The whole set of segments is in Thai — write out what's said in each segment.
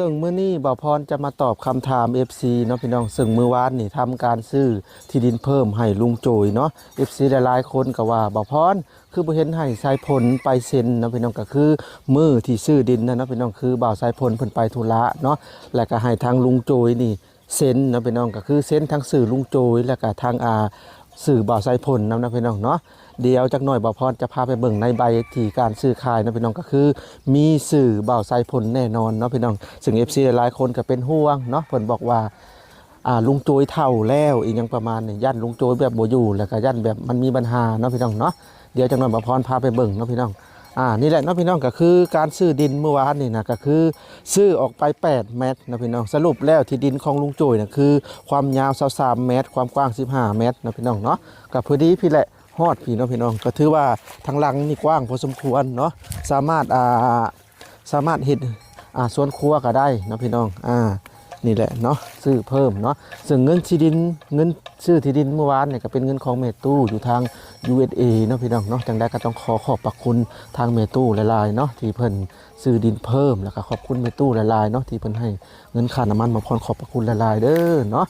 ซึ่งมื้อนี้บ่าวพรจะมาตอบคำถาม FC เนาะพี่น้องซึ่งมื้อวานนี่ทำการซื้อที่ดินเพิ่มให้ลุงโจยเนาะ FC หลายๆคนก็ว่าบ่าวพรคือบ่เห็นให้สายผลไปเซ็นเนาะพี่น้องก็คือมือที่ซื้อดินนะเนาะพี่น้องคือบ่าวสายผลเพิ่นไปธุระเนาะแล้วก็ให้ทางลุงโจยนี่เซ็นเนาะพี่น้องก็คือเซ็นทั้งสื่อลุงโจยแล้วก็ทางอาสื่อบ่าวสายผลนำนะพี่น้องเนาะ เดี๋ยวจักหน่อยบ่าวพรจะพาไปเบิ่งในใบที่การซื้อขายนะพี่น้องก็คือ มีสื่อบ่าวไซผลแน่นอนเนาะพี่น้องซึ่ง FC หลายคนก็เป็นห่วงเนาะเพิ่นบอกว่าอ่าลุงโจยเฒ่าแล้วอีกอยังประมาณนี้ย่านลุงโจยแบบบ่อยู่แล้วก็ย่านแบบมันมีปัญหาเนาะพี่น้องเนาะเดี๋ยวจักหน่อยบ่าวพรพาไปเบิ่งเนาะพี่น้องอ่านี่แหละเนาะพี่น้องก็คือการซื้อดินเมื่อวานนี่นะก็คือซื้อออกไป 8 เมตรนะพี่น้องสรุปแล้วที่ดินของลุงโจยนะคือ ความยาว23เมตร ความกว้าง 15 เมตรนะพี่น้องเนาะก็พอดีพี่แหละ ฮอดพี่น้องพี่น้องก็ถือว่าทางหลังนี่กว้างพอสมควรเนาะสามารถอ่าสามารถเห็ดอ่าสวนครัวก็ได้นะพี่น้องอ่านี่แหละเนาะซื้อเพิ่มเนาะซึ่งเงินที่ดินเงินซื้อที่ดินเมื่อวานเนี่ยก็เป็นเงินของเมตู้อยู่ทาง USA เนาะพี่น้องเนาะจังได้ก็ต้องขอขอบพระคุณทางเมตู้หลายๆเนาะที่เพิ่นซื้อดินเพิ่มแล้วก็ขอบคุณเมตู้หลายๆเนาะที่เพิ่นให้เงินค่าน้ำมันมาพรขอบพระคุณหลายๆเด้อเนาะ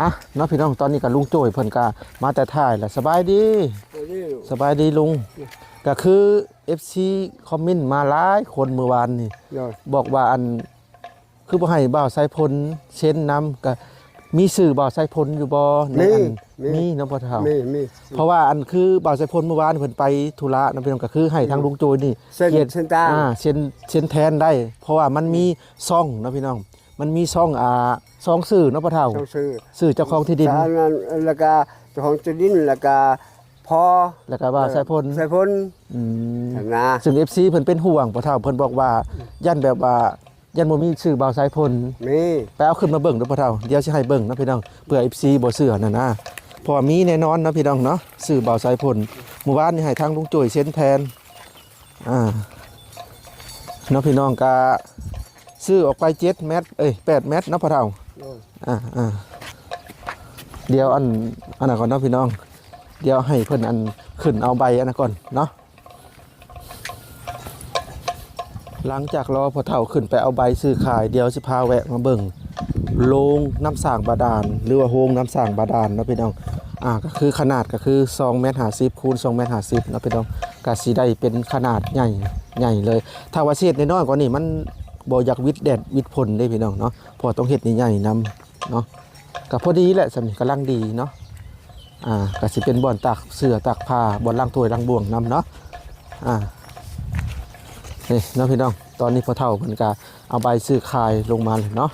อะเนาะพี่น้องตอนนี้ก็ลุงโจ้ยเพิ่นก็มาแต่ถ่ายแล้วสบายดีสบายดีลุง ก็คือ FC คอมเมนต์มาหลายคนเมื่อวานนี่โดยบอกว่าอันคือบ่ให้บ่าวไซพลเช่นนำก็มีสื่อบ่าวไซพลอยู่บ่ในอันมีเนาะพ่อเฒ่ามีมีเพราะว่าอันคือบ่าวไซพลเมื่อวานเพิ่นไปธุระนำพี่น้องก็คือให้ทางลุงโจยนี่เส้นขียเส้นตางอ่าเช่นเช่นแทนได้ เพราะว่ามันมีซ่องเนาะพี่น้อง มันมีซ่องอ่าซ่องสื่อเนาะพ่อเฒ่าต้องซื้อสื่อเจ้าของที่ดิน สารนั้นแล้วก็เจ้าของที่ดินแล้วก็พอแล้วก็บ่าวไซพลใส่พ้นอืมนะซึ่ง FC เพิ่นเป็นห่วงพ่อเฒ่าเพิ่นบอกว่ายันแบบว่ายันบ่มีชื่อบ่าวสายพล มีไปเอาขึ้นมาเบิ่งเด้อพ่อเฒ่าเดี๋ยวสิให้เบิ่งนะพี่น้องเพื่อ FC บ่เชื่อนั่นนะเพราะว่ามีแน่นอนนะพี่น้องเนาะชื่อบ่าวสายพลเมื่อวานนี่ให้ทางลุงจุ้ยเซ็นแทนอ่าเนาะพี่น้องก็ ซื้อออกไป7เมตรเอ้ย8เมตรเนาะพ่อเฒ่าโดยอ่าอ่าเดี๋ยวอันอันนั้นก่อนเนาะพี่น้อง เดี๋ยวให้เพิ่นอันขึ้นเอาใบอันนั้นก่อนเนาะหลังจากรอพอเท่าขึ้นไปเอาใบซื้อขายเดี๋ยวสิพาแวะมาเบิ่งโรงน้ำสร้างบาดาลหรือว่าโฮงน้ำสร้างบาดาลเนาะพี่น้องอ่าก็คือขนาดก็คือ2เมตร50คูณ2เมตร50เนาะพี่น้องก็สิได้เป็นขนาดใหญ่ใหญ่เลย ถ้าว่าเศษน้อยๆกว่านี้มัน บ่อยากวิดแดดวิดพลได้พี่น้องเนาะพอต้องเห็ดใหญ่ๆนํเนาะก็พอดีแหละสำนี้กำลังดีเนาะอ่าก็สิเป็นบ่อนตากเสือตากผ้าบ่อนล่างถ้วยล่างบ่วงนํเนาะอ่านี่เนาะพี่น้องตอนนี้พอเท่าเพิ่นก็เอาใบซื้อคายลงมาเลยเนาะ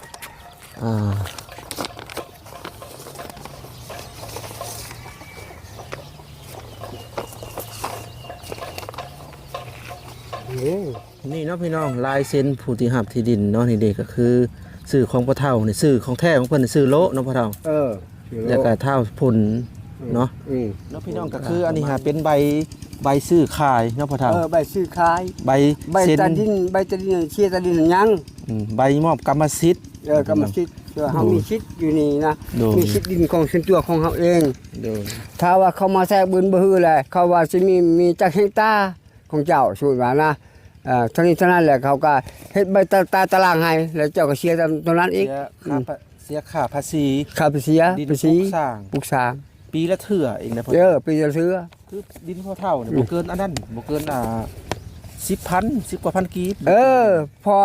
อ่า นี่ นี่เนาะพี่น้องลายเซ็นผู้ที่หับที่ดินเนาะนี่เด็กก็คือสื่อของพ่อเท่านี่สื่อของแท้ของเพิ่นนี่สื่อโละเนาะพ่อเท่าเออแล้วก็เท่าผลเนาะอืมเนาะพี่น้องก็คืออันนี้หาเป็นใบใบซื้อขายเนาะพ่อเท่าเออใบซื้อขาย ใบใบเซ็นตาดินใบตาดินเชียร์ตาดินยังอืมใบมอบกรรมสิทธิ์ เออกรรมสิทธิ์เออเฮามีสิทธิ์อยู่นี่นะโดยมีสิทธิ์ดินของส่วนตัวของเฮาเอง โดยถ้าว่าเขามาแทรกบืนบ่ฮือแหละเขาว่าสิมีมีจักเฮกตาร์ของเจ้าสูตรว่านะเอ่อเท่านี้เท่านั้นแหละเขาก็เฮ็ดใบตาตาตารางให้แล้วเจ้าก็เสียตามตรงนั้นอีเสีกยค่าภาเสียค่าภาษีค่าไปเสียดินไปปสีลูกสร้าง ปลูกสร้างปีละเทื่อเองนะพ่อเออปีละเสือคือดินพ่อเท่าเนี่ยบ่เกินอันนั้นบ่เกินอ่าสิบพันสิบกว่าพันกีบเออ พอ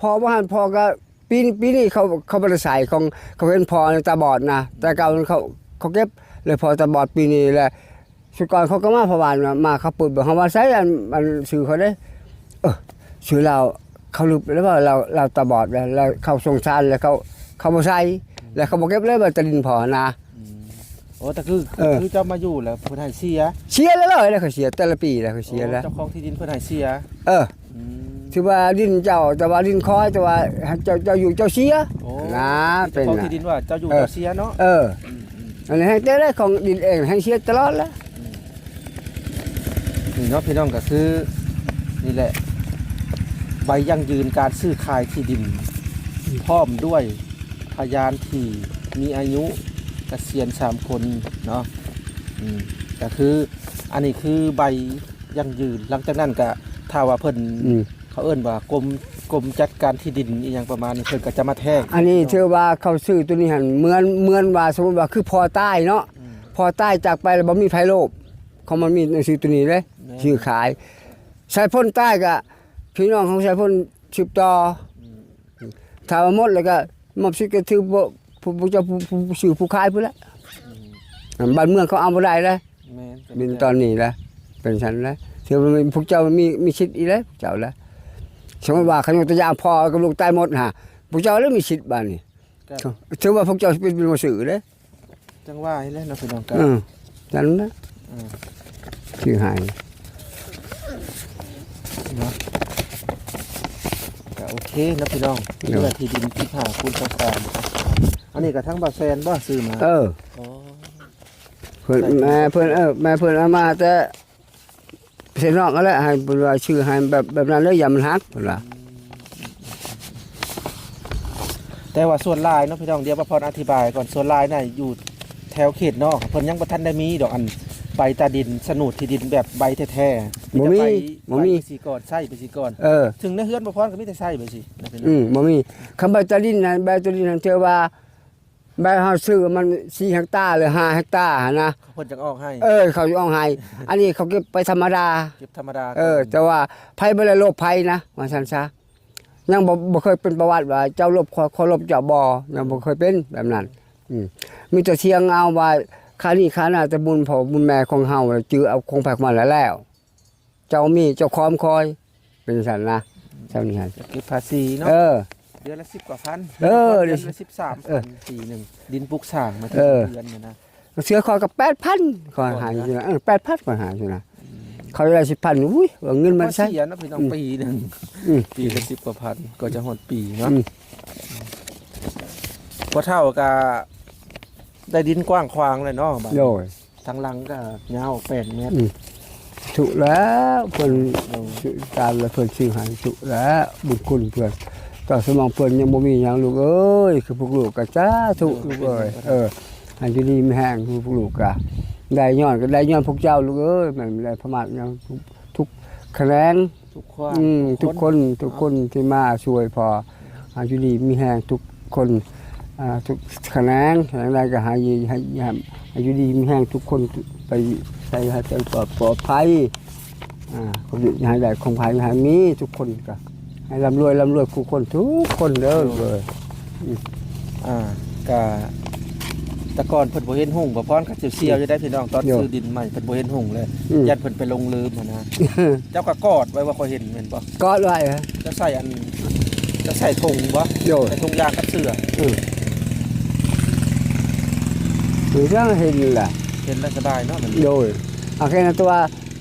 พอบ่หันพอก็ปีนี้ปีนี้เขาเขาบ่ได้ใส่ของเขาเป็นพอตาบอดนะแต่เก่าเขาเขาเก็บเลยพอตาบอดปีนี้แหละสุกรเขาก็มาพะวานมามาเขาเปิดบอกเขาว่าใส่อันมันสื่อเขาได้ เออสื่อเราเขาลืมไปแล้วว่าเราเราตาบอดแล้วแล้วเขาสงสารแล้วเขาเขาบ่ใส่แล้วเขาบ่เก็บเลยว่าตะดินพอนะ โอ้แต่คือเออ คือเจ้ามาอยู่แล้วเพิ่นให้เสียเสียแล้วเลยแล้วเขาเสียแต่ละปีแล้วเขาเสียแล้วโอ้เจ้าของที่ดินเพิ่นให้เสียเอออืมถือว่าดินเจ้าแต่ว่าดินคอยแต่ว่าเจ้าเจ้าอยู่เจ้าเสียโอ้นะเป็เจ้านของน่ะที่ดินว่าเจ้าอยู่เออเจ้าเสียเนาะเอออืมอืมอันนี้ให้แต่ได้ของดินเองให้เสียตลอดแล้ว นี่เนาะพี่น้องก็คือนี่แหละ ใบยั่งยืนการซื้อขายที่ดิน พร้อมด้วยพยานที่มีอายุเกษียณสามคนเนาะอืมก็คืออันนี้คือใบยั่งยืนหลังจากนั้นก็ถ้าว่าเพิ่นอืมเขาเอิ้นว่ากรมกรมจัดการที่ดินอีหยังประมาณนี้เพิ่นก็จะมาแทงอันนี้เชื่อว่าเขาซื้อตัวนี้หันเหมือนเหมือนว่าสมมติว่าคือพอใต้เนาะอืมพอใต้จากไปแล้วบ่มีไผโลภเขามันมีหนังสือตัวนี้เลยแม่ชื่อขายสายพ้นใต้ก็ พี่น้องของสายพ้นสืบต่ออถ้าว่าหมดแล้วก็มอบสิทธิ์ก็ถือบ่ผู้ผู้เจ้าผู้ผู้ผู้ซื้อผู้ขายพุ่นละบ้านเมืองเขาเอาบ่ได้แล้วแม่นก็เป็นตอนนี้แล้วเป็นฉันแล้วถือว่าพวกเจ้ามีมีสิทธิ์อีแล้วพวกเจ้าแล้วสมมติว่าขยกตัวอย่างพอกับลูกตายหมดฮะพวกเจ้าแล้วมีสิทธิ์บ้านนี่ก็ถือว่าพวกเจ้าเป็นเป็นมือสื่อเลยจังว่าให้แล้วเนาะพี่น้องก็อืมฉันนะอืมชื่อหายเนาะก็ โอเคนะพี่น้องเรื่องที่ดินที่ผ่าคุณประการอันนี้ก็ทั้งบาแซนบ่ซื้อมาเอออ๋อเพื่อนแม่เพื่อนเออแม่เพื่อนเอามาแต่เสนอกก็แล้วให้เป็นว่าชื่อให้แบบแบบนั้นเลยอย่ามันฮักเพิ่นว่าแต่ว่าส่วนลายเนาะพี่น้องเดี๋ยวประพรอธิบายก่อนส่วนลายน่ะอยู่แถวเขตนอกเพิ่นยังบ่ทันได้มีดอกอัน ใบตาดินสนุดที่ดินแบบใบแท้ๆบ่มีแต่ใบบ่มี ใบไปสิก่อนใส่ไปสิก่อน เออ ถึงในเฮือนประพรก็มีแต่ใส่ไปสินะพี่น้ออืงมบ่มีคำใบตะลินนั้นใบตะลินนั้นเชื่อว่าใบเฮาซื้อมัน4เฮกตาร์หรือ5เฮกตาร์หั่นนะ เพิ่นจังออกให้เออ เขาอยู่อ่องไห้อันนี้เขาเก็บไปธรรมดา เก็บธรรมดาเออ แต่ว่าภัยบ่ได้ลบภัยนะว่าซั่นซะยังบ่บ่เคยเป็นประวัติว่าเจ้าลบขอขอลบเจ้าบ่ยังบ่เคยเป็นแบบนั้น อืมมีแต่เทียงเอาว่า ค่านี้ค่าหน้าแต่บุญพ่อบุญแม่ของเฮาน่ะจือเอาคงแผกมาแล้วแล้ว เจ้ามีเจ้าคอมคอย เป็นซั่นนะเจ้านี่ฮะเก็บภาษีเนาะเออเดือนละ10กว่าพันเออเดือนละ13เออปีหนึงดินปลูกสร้างมาถึงเออเดือนเนี่ยนะเสือคอยกับ8,000คอยหาอยู่นะเออ8,000คอยหาอยู่นะเขาได้10,000อุ้ยเอาเงินมามาใช้เสียนะพี่น้องอืมปีหนึงอืมปีละ10กว่าพันก็จะหมดปีเนาะอืมบ่เท่ากับ ได้ดินกว้างขวางเลยเนาะบัดโดย ทางหลังก็ยาว8เมตรถูกแล้วเพิ่นตามแล้วเพิ่นซื้อให้ถูกแล้วบุญคุณเพิ่นต่อสมองเพิ่นยังบ่มีหยังลูกเอ้ยคือพวกลูกก็จ้าถูกลูกเอ้ยเออให้อยู่ดีมีแห้งคือพวกลูกก็ได้ย้อนก็ได้ย้อนพวกเจ้าลูกเอ้ยมันได้ประมาทหยังทุกทุกคะแนน ทุกความอืมทุกคนทุกคนที่มาช่วยพอให้อยู่ดีมีแห้งทุกคนอ่า ทุกคะแนนอย่างไรก็ให้ให้ให้ให้อยู่ดีมีแห้งทุกคนไปใส่ให้ไปปลอดปลอดภัยอ่าผมอยากให้ได้ของภายให้มีทุกคนก็ให้ร่ำรวยร่ำรวยทุกคนทุกคนเด้อเลยอ่าก็แต่ก่อนเพิ่นบ่เห็นหุ่งบ่พรก็เสียวๆจะได้พี่น้องตอนซื้อดินใหม่เพิ่นบ่เห็นหุ่งเลยอืมยันเพิ่นไปลงลืมหั้นนะเจ้าก็กอดไว้ว่าเขาเห็นแม่นบ่ก็ด้วยฮะจะใส่อันจะใส่ถุงบ่โยนใส่ถุงยางกับเสื้อ หรือว่าเห็นแหละเห็นแล้วสบายเนาะมันโดยโอเคนะตัว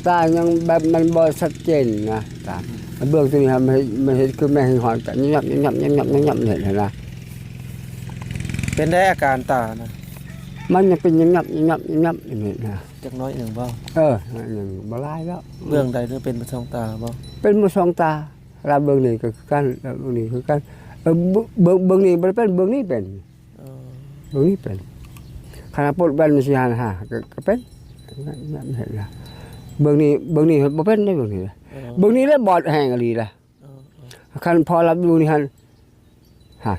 ตายังแบบมันบ่ชัดเจนนะตามันเบื้องตัวนี้ครับมันมันเห็นคือแม่เห็นหอนแต่ยับยับยับยับยับยับเห็นเห็นนะเป็นได้อาการตานะมันยังเป็นยับยับยับยับเห็นนะจักน้อยหนึงบ่เออหนึ่งบ่ลายแล้วเบื้องใดหรือเป็นประสองตาบ่เป็นมือสองตาลาเบื้องนี้ก็คือกันลาเบื้องนี้คือกันเออเบื้องเบื้องนี้บ่ได้เป็นเบื้องนี้เป็นเออเบื้องนี้เป็น ขณะปลดแบนมันสิหันหาก็ก็เป็นนั่นเห็นละเบื้องนี้เบื้องนี้บ่เป็นได้เบื้องนี้เออเบื้องนี้แล้วบอดแห้งอีหลีละเออคันพอรับดูนี่หันฮะ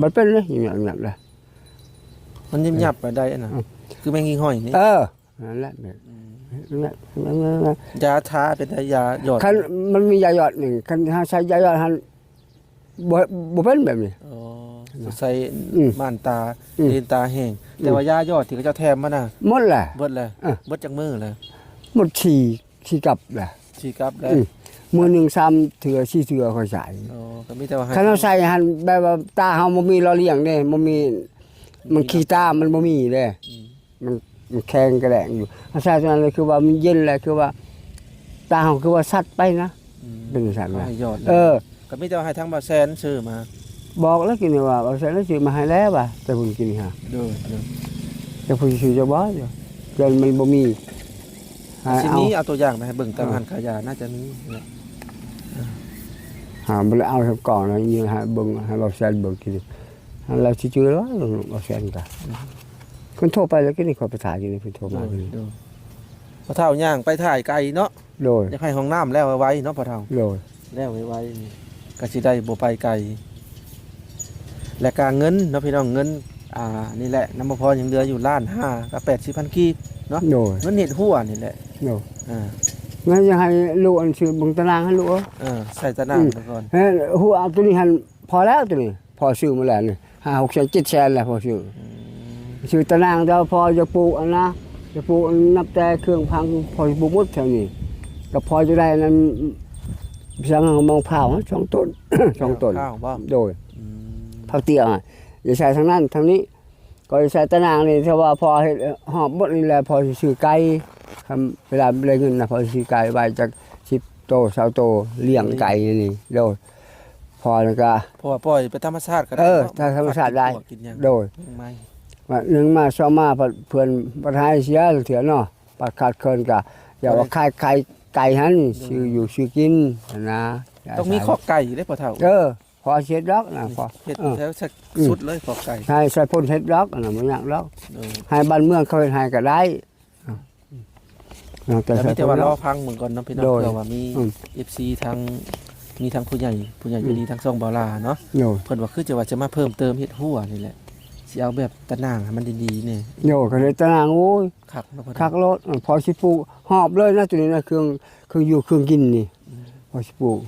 บ่เป็นเลยหยับหยับเลยมันยิ้มหยับไปได้อันน่ะอืมคือแมงกิงห้อยนี่เออนั่นแหละเนี่ยนั่นแหละนั่นแหละนั่นแหละยาทาเป็นได้ยาหยอดคันมันมียาหยอดหนึ่งคันถ้าใช้ยาหยอดหันบ่บ่เป็นแบบนี้อ๋อ ใส่อืมม่านตาอืมเลนตาแห้งแต่ว่ายาหยอดที่เขาเจ้าแถมมาน่ะหมดแหละเบิดเลยอะเบิดจากมือเลยหมดฉี่ฉี่กลับแหละชีกลับแล้วอืมมือหนึ่งซ้ำเถื่อสี่เถื่อค่อยใส่อ๋อก็มีแต่ว่าให้คันเราใส่หันแบบว่าตาเฮาบ่มีรอเลี้ยงเด้บ่มี มันขี้ตามันบ่มีเด้อืมมันมันแข็งกระแดงอยู่ถ้าใส่ตัวนั้นเลยคือว่ามันเย็นเลยคือว่า ตาเฮาคือว่าสัตว์ไปนะอืมเป็นสัตว์ก็นะให้หยอดเออ ก็มีแต่ว่าให้ทั้งบาแซนซื้อมา บอกแล้วกินว่าเอาใส่แล้วสิมาให้แล้วว่ะแต่พุ่นกินฮะเด้อเด้อแต่พุ่นสิจะบ่อยู่จนมันบ่มีหาทีเอานี้เอาตัวอย่างมาให้เบิ่งตามหันขายาน่าจะมีเนี่ยหาบ่ได้เอาทับกล่องแล้วยิงหาเบิ่งให้บ่แซ่นเบิ่งกินอันแล้วสิจือแล้วบ่แซ่นก็คนโทรไปแล้วกินนี่ขอไปถ่ายกินนี่เพิ่นโทรเด้มาอกินเด้อพอเท่าย่างไปถ่ายไกลเนาะโดยอยากให้ห้องน้ำแล้วเอาไว้เนาะพอเท่าโดยแล้วไว้ๆนี่ก็สิได้บ่ไปไกล และการเงินเนาะพี่น้องเงินอ่านี่แหละน้ำบ่พอยังเหลืออยู่ล้านห้ากับ80,000กีบเนาะโดยเงินเฮ็ดหัวนี่แหละโดยอ่างั้นจะให้ลูกอันชื่อเบังตารางให้ลูกเอาเออใส่ตะนางไปก่อนเฮ้ยหัวเอาตัวนี้หันพอแล้วตัวนี้พอซื้อมาแล้วนี่ห้าหกแสนเจ็ดแสนแล้วพอซื้ออืมซื้อตารางเดียวพอจะปลูกอันนะจะปลูกอันนับแต่เครื่องพังพอจะปลูกหมดแถวนี้ก็พอจะได้นั้นสังหามองเผาสองต้นสองต้นข้าวบ่โดยอืม ผักเตี้ยอะอย่าใส่ทางนั้นทางนี้ ก็อย่าใส่ตะนางนี่ถ้าว่าพอเฮ็ดหอบหมดนี่แหละพอสิซื้อไก่ทำเวลาเลยเงินนะพอสิซื้อไก่ไว้จากสิบโตสาวโตเลี้ยงไก่นี่โดยพอแล้วก็เพราะว่าปล่อยไปธรรมชาติก็ได้เออนะถ้าธรรมชาติได้กินหยังโดยไม่ว่าหนึ่งมาสองมาเพื่อนประทายเสียเถื่อเนาะปัดขาดเคินก็อย่าว่าขายไก่ไก่หันซื้ออยู่ซื้อกินนะย่าต้องมีใส่ข้อไก่ได้พอเท่าเออ พอเช็ดดอกนะพอเฮ็ดเออแล้วสักอืมสุดเลยข้อไก่ให้ใส่พ่นเช็ดดอกนะมันยากดอกเออให้บ้านเมืองเขาเป็นให้ก็ได้อ่าแต่แต่ใส่มีแต่พ่ว่านรดออกพังเหมือนกันเนาะพี่น้องโดยเผื่อว่ามีอืม FC ทางมีทางผู้ใหญ่ผู้ใหญ่อยู่ดีทางซ่องบาลาเนาะโยเพิ่นว่าคือจะว่าจะมาเพิ่มเติมเฮ็ดหัวนี่แหละสิเอาแบบตะนางให้มันดีๆนี่โยก็เลยตารางโอ้ยคักเนาะพ่อคักรถอะพอสิปลูกหอบเลยนะตัวนี้นะเครื่องเครื่องอยู่เครื่องกินนี่พอสิปลูก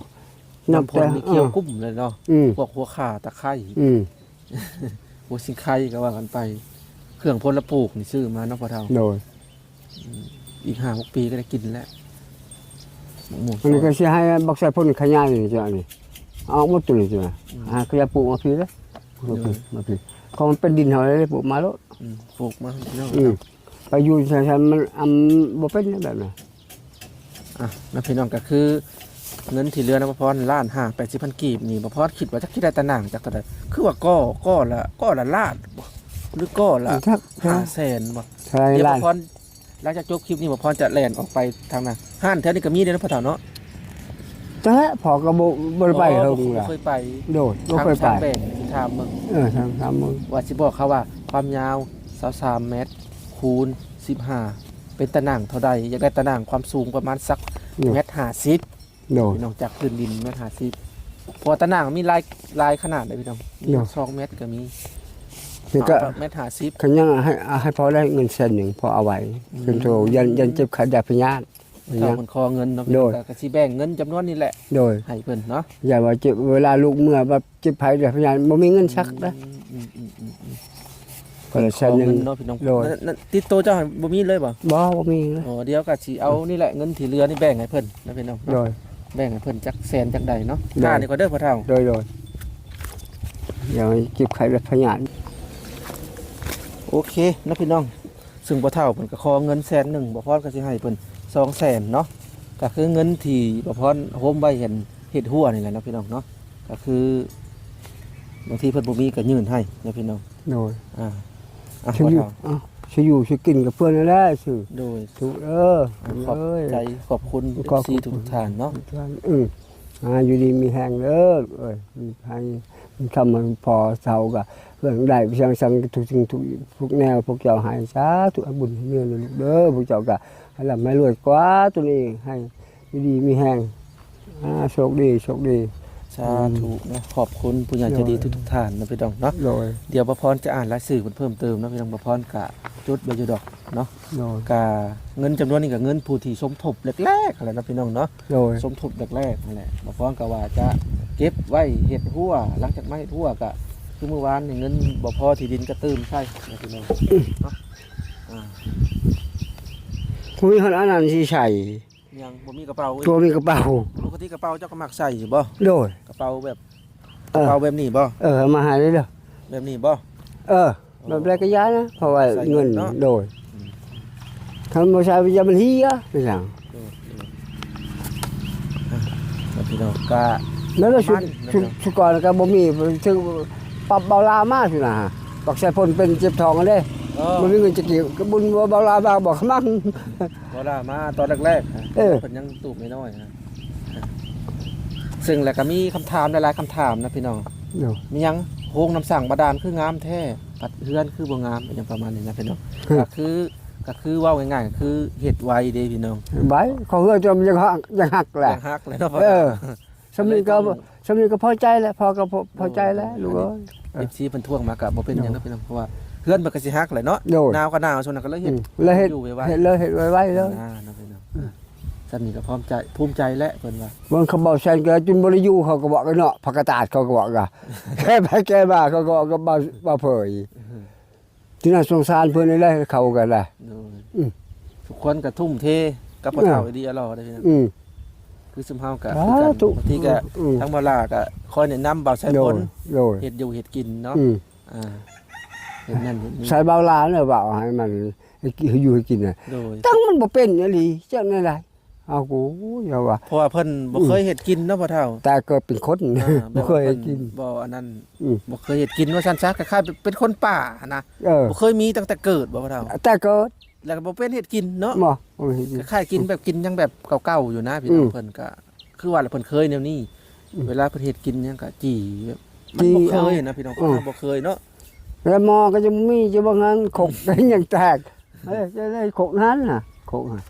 น้ำพลมีเคี่ยวออกุ้มเลยเนาะอืมพวกหัวข่าตะไคร้อืมหัวสิงไข่ก็ว่ากันไป เครื่องพลปลูกนี่ซื้อมาเนาะพ่อเฒ่าโดยอีก5 6ปีก็ได้กินแล้วหมูอันนี้ก็สิให้บักใส่พ่นขยายนี่จ้ะนี่เอาหมดตัวนี้จ้ะอ่าขยายปลูกมาพี่เลยปลูกมาพี่มาพี่ของมันเป็นดินเฮาเลยปลูกมาแล้วอืมปลูกมาพี่น้องอืมไปอยู่ใส่ๆมันอำบ่เป็นแบบนั้นอะแล้วพี่น้องก็คือ เงินที่เหลือนะบ่พรล้านห้าแปดสิบพันกีบนี่บ่พรคิดว่าจะคิดได้ตะนางจากเท่าใดคือว่าก้อก้อละก้อละล้านบ่หรือก้อละทักห้าแสนบ่ใช่เดี๋ยวล้าบ่นพรหลังจากจบคลิปนี้บ่พรจะแล่นออกไปทางนั้นห้านแถวนี้ก็มีเด้อนะพ่อเฒ่าเนาะแต่พอก็บ่บ่ได้ไปเฮาบ่ล่ะเคยไปโดดบ่ทางเคยไปทางแบ่งที่ถามมึงเออทางทางมึงว่าสิบอกเขาว่า ความยาว23เมตร คูณ15เป็นตะนางเท่าใดอยากได้ตะนางความสูงประมาณสักเมตร50 โดดพี่น้องจากพื้นดินเมตรห้าสิบเพอตะนางมีลายลายขนาดเลยพี่น้องมีเนาะ สองเมตรก็มีนี่ก็เมตรห้าสิบคันยังให้ให้พอได้เงินเส้นหนึ่งพอเอาไว้เป็นโทยันยันเจ็บขาดาพยานเท่ามันคอเงินเนาะพี่โดน้องยก็สิแบ่งเงินจำนวนนี้แหละโดย ให้เพิ่นเนาะอย่าว่าเจ็บเวลาลูกเมื่อแบบเจ็บภัยดาพยานบ่มีเงินสักนะอืมอืมอืมอืมอืมก็เลยคเส้อนหนึ่ง เงินเนาะพี่น้องโดย นั่นนั่นติดโตวเจ้าหั่นบ่มีเลยบ่บ่บ่มีนะอ๋อเดี๋ยวก็สิเอานี่แหละเงินที่เหลือนี่แบ่งให้เพิ่นนะพี่น้องโดย แบ่งให้เพิ่นจักแสนจักใดเนาะโดยค่านี่ก็เด้อพ่อเฒ่าโดยโดยอย่าให้เจ็บไข้ดาพยานโอเคนะพี่น้อง ซึ่งพ่อเฒ่าเพิ่นก็ขอเงินแสนหนึ่งบ่พรก็สิให้เพิ่นสองแสนเนาะ ก็คือเงินที่บ่พรโฮมไว้เห็นเฮ็ดหัวนี่แหละเนาะพี่น้องเนาะ ก็คือบางทีเพิ่นบ่มีก็ยื่นให้นะพี่น้องโดยอ่าอะสิพ่ออยู่เฒ่าอ้าว สิอยู่สิกินกับเพื่อนนั่นแหละสิโดยถูกเออขอบเอ้ยใจขอบคุณขอบ FC คุณทุกท่านเนาะอืมอ่าอยู่ดีมีแหงเด้อเอ้ยมีภัยมันทำมันพอเศร้าก็เรื่องใดไปสังสังทุกสิ่งทุกทุกแนวพวกเจ้าให้สาธุให้บุญให้เงินลูกเด้อพวกเจ้าก็ให้ลำให้รวยกว่าตัวนี้ให้อยู่ดีมีแหงอ่าโชคดีโชคดี สาธุนะขอบคุณผู้ใหญ่ใจดีทุกๆท่านนะพี่น้องเนาะโดยเดี๋ยวบ่พรจะอ่านรายชื่อเพิ่นเพิ่มเติมเนาะพี่น้องบ่พรกะจุดไว้อยู่ดอกเนาะโดยกะเงินจำนวนนี้ก็เงินผู้ที่สมทบแรกๆอะไรนะพี่น้องเนาะโดยสมทบแรกๆนั่นแหละบาฟ้องก็ว่าจะเก็บไว้เห็ดหัวหลังจากไม่เห็ดหัวก็คือเมื่อวานนี่เงินบ่พอที่ดินก็ตื้มใช่นะพี่น้องเนาะอ่าคุยคนอันนั้นสิใส่ ยังบ่มีกระเป๋าอีกตัวมีกระเป๋าปกติกระเป๋าเจ้าก็มักใส่อยู่บ่โดยกระเป๋าแบบเอกระอเป๋าแบบนี้บ่เออมาหาได้เด้อแบบนี้บ่เออแบบไรก็ย้ายนะเพราะว่าใส่เงินเนาะโดยอืมทำบ่ใช่ไปยามันเฮียไปสั่งเออเอออะแล้วพี่น้องก็แล้วเราชุดมันชุดชุดก่อนก็บ่มีถึงปรับเบาลามากสินะปักใส่พ่นเป็นเจ็บท้องกันเด้ เออบ่มีเงินจะเกี่ยวก็บุญว่าเบาลาบางบอกมั่งบ่ได้มาตอนแรกๆฮะเออเพิ่นยังตูบน้อยๆฮะซึ่งแล้วก็มีคำถามหลายๆคำถามนะพี่น้อง เดี๋ยว มีหยังโฮงน้ำสั่งบาดาลคืองามแท้ปัดเฮือนคือบ่งามอย่างประมาณนี้นะพี่น้องก็คือก็คือเว่าง่ายๆก็คือเฮ็ดไวเด้พี่น้องใบเขาเฮือจนมันยังหักยังหักแหละ ยังฮักเลยเนาะพ่อ เออสำนึกก็สำนึกก็พอใจแล้วพอก็พอพอใจแล้วลูกเอ้ย เอฟซีเพิ่นท่วงมาก็บ่เป็นหยังเนาะพี่น้องเพราะว่า เพื่อนมันก็สิฮักแหละเนาะโดย หนาวก็หนาวช่วงนั้นก็เลยอืเฮ็ดมแล้วเฮ็ดอยู่ไว้ เฮ็ดเลยเฮ็ดไว้ๆเลยอ่าเนาะพี่น้องอ่าซั่นนี่ก็พร้อมใจภูมิใจและเพิ่นว่ามันเขาบอกแซนก็จนบ่ได้อยู่เขาก็บอกกันเนาะผักกาดาดเขาก็บอกกะแค่ไปแก้มาเขาก็ก็บ่บ่เผยที่น่าสงสารเพิ่นนี่แหละเขากันล่ะโดยอืมทุกคนก็ทุ่มเทกับพ่อเฒ่าไอเดียรอได้พี่น้อง อืม คือซุมเฮาก็สาคือกันธุบางทีก็อืม ทั้งบ่ลาก็คอยแนะนำเบาใช้โดผยลโดยเฮ็ดอยู่เฮ็ดกินเนาะอืม อ่า เฮ็ดนั่นเฮ็ดนี่ ใส่เบาลาเนี่ยเบาให้มันให้กินให้อยู่ให้กินน่ะโดย ตั้งมันบ่เป็นอีหลีจังได๋ล่ะเอากูอย่าว่า เพราะว่าเพิ่นบ่เคยเฮ็ดกินเนาะพ่อเฒ่าแต่เกิดเป็นคนอ่าบ่เคยให้กิน บ่อันนั้นอืม บ่เคยเฮ็ดกินว่าซั่นซะคล้ายๆเป็นคนป่านะเออ บ่เคยมีตั้งแต่เกิดบ่พ่อเฒ่าแต่เกิดแล้วก็บ่เป็นเฮ็ดกินเนาะบ่บ่ให้กินคล้ายๆกินแบบกินยังแบบเก่าๆอยู่นะพี่น้ออืงมเพิ่นก็คือว่าแหละเพิ่นเคยแนวนี้ อืมเวลาเพิ่นเฮ็ดกินหยังก็จี้แบบมันจี้บ่เคยเอานะพี่น้องอืมบ่เคยเนาะ แล้วหมอก็จะมีจะบ่งั้นขกได้อย่างแตกเอ้ยจะได้ขกนั้นน่ะขกน่ะ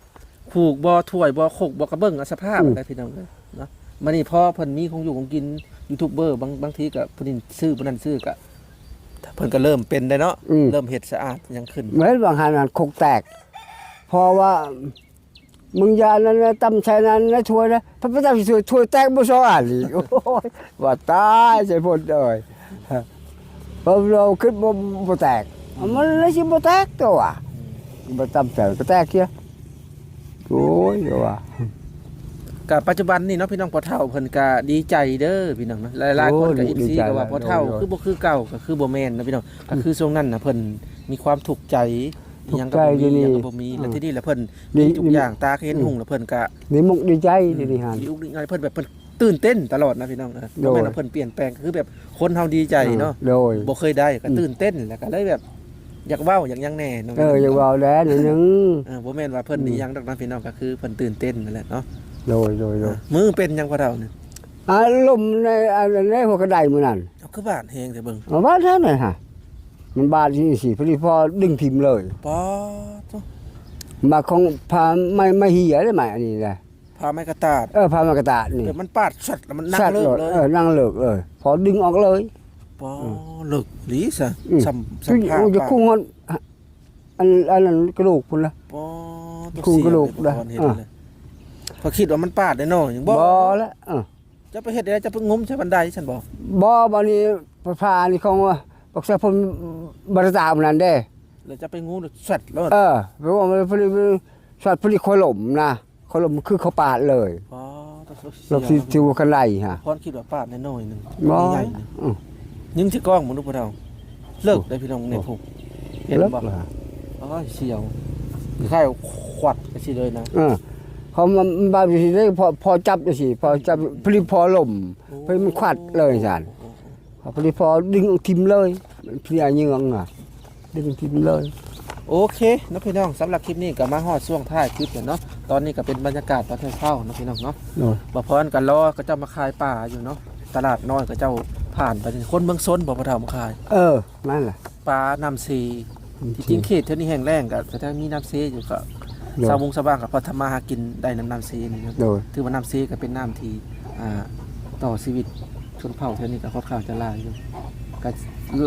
ผูกบ่ถ้วยบ่ขกบ่กระเบื้องอะสภาพอืม ได้พี่น้องเอ้ยเนาะมื้อนี้พอเพิ่นมีของอยู่ของกินยูทูบเบอร์บางบางทีก็เพิ่นซื้อเพิ่นนั้นซื้อก็เพิ่นก็เริ่มเป็นได้เนาะอืม เริ่มเฮ็ดสะอาดหยังขึ้น เหมือนบางหันน่ะขกแตก เพราะว่า มึงอยานั้นนะตำใช้นั้นนะถ้วยนะพระพุทธช่วยถ้วยแตกบ่ซออ่านอีกโอ้ยว่าตายใส่พ้นเลย พอเราขึ้นบ่บ่แตกมันเลยสิบ่แตกตัวอะบ่ตำใส่ก็แตกเคียโอ้ยเดี๋ยวว่าก็ปัจจุบันนี่เนาะพี่น้องพ่อเฒ่าเพิ่นก็ดีใจเด้อพี่น้องเนาะหลายๆคนก็โอ้อินดีซีใจก็ว่าพ่อเฒ่าโดยคือบ่คือเก่าก็คือบ่แม่นนะพี่น้องก็คือช่วงนั้นน่ะเพิ่นมีความทุกข์ใจอิหยังก็บ่ทุกข์ใจมีอยู่นี่อิหยังก็บ่มีแล้วที่นี่แหละเพิ่นดีมีทุกอย่างตาเห็นหุ่งแล้วเพิ่นก็นี่มุกดีใจดีนี่ฮะดีอุกดีใจเพิ่นแบบเพิ่น ตื่นเต้นตลอดนะพี่น้องนะโดบ่ยแม่นว่าเพิ่นเปลี่ยนแปลงก็คือแบบคนเฮาดีใจเนาะโดย บ่เคยได้ก็ตื่นเต้นแล้วก็เลยแบบ อยากเว้าอยากหยังแน่เนาะเอออย่าว่าแล้วนิดนึง เออบ่แม่นว่าเพิ่นอืม นี่ยังดอกนะพี่น้องก็คือเพิ่นตื่นเต้นนั่นแหละเนาะโดยโดยโดยมือเป็นหยังพ่อเฒ่านี่อารมณ์ในอะไรในหัวกระไดมื้อนั้นเอาคือบาดแฮงแต่เบิ่งเอาบ้านแท้เลยฮะมันบาดที่สิพอดีพอดึงทิมเลย ป๊อดมาของพาไม่ไม่เหียได้ไหมอันนี้แหละ พาไม้กระตาดเออพามากระตาดนี่เดี๋ยวมันปาดสัดแล้วมันนักสัตว์เลิกโลดเลยเออนั่งเลิกเลย พอดึงออกเลยป๊อเลิกหลีซะอืมสัมสัมซึ่งภาษจะณ์คุ้งฮอดอันอันนั้นกระดูกพุ่นละป๊อดคุมกระดูกเสียได้เลยบ่พอเห็นเลยพอคิดว่ามันปาดได้เนาะยังบ่บ่ละเออจะไปเฮ็ดได้จะไปงมใช้บันไดฉันบอกบ่บัดนี้พานี่ของว่าบอกซะพุ่นบรตามนั่นเด้แล้วจะไปงูหรือสัตว์แล้วเออเพราะว่ามันพอดีสัตว์พอดีคอยหลมนะ คอยหลมคือเขาปาดเลยอ๋อต้องเราสิสิวกันไล่ฮะพรคิดว่าปาดน้อยๆหนึงบ่ใหญ่ๆหนึงอือยิงที่กล้องมนุษย์พวกเราเลิกได้พี่น้องในผูกเห็นเลิกบ่เหรออ๋อเสียวคล้ายๆขวัดไปสิเลยนะเออเขามันบาดสิได้พอพอจับจังซี่พอจับพอดีพอหลมเฮ้ยมันขวัดเลยอาจารย์พอดีพอดึงทิมเลยมันเพลียเหยืองอะดึงทิมเลย โอเคนะพี่น้องสำหรับคลิปนี้ก็มาฮอดช่วงท้ายคลิปแล้วเนาะตอนนี้ก็เป็นบรรยากาศตอนเช้าๆนะพี่น้องเนาะโน่นบ่พรกันรอก็เจ้ามาขายป่าอยู่เนาะตลาดน้อยก็เจ้าผ่านไปคนเมืองซนบ่พระเฒ่ามาขายเออนั่นแหละปลาน้ำซีที่จริงเขตเท่านี้แห้งแล้งก็แต่ถ้ามีน้ำซีอยู่ก็โดชาวยวงชาวบ้านก็พอทำมาหากินได้น้ำน้ำซีนี่ครับโดย ถือว่าน้ำซีก็เป็นน้ำที่อ่าต่อชีวิตชนเผ่าเท่านี้ก็ค่อนข้างจะหลายอยู่ก็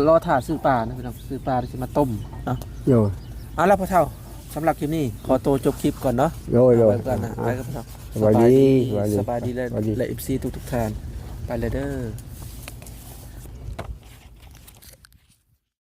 รอถ่าซื้อปลานะพี่น้องซื้อปลาที่จะมาต้มเนาะ โดย เอาละพ่อเฒ่าสำหรับคลิปนี้ขอตัวจบคลิปก่อนเนาะโดยโดย ไปก่อนนะไปกับพ่อเฒ่าสบายดีสบายดีและสบายดี และเอฟซีทุกทุกๆท่านไปเลยเด้อ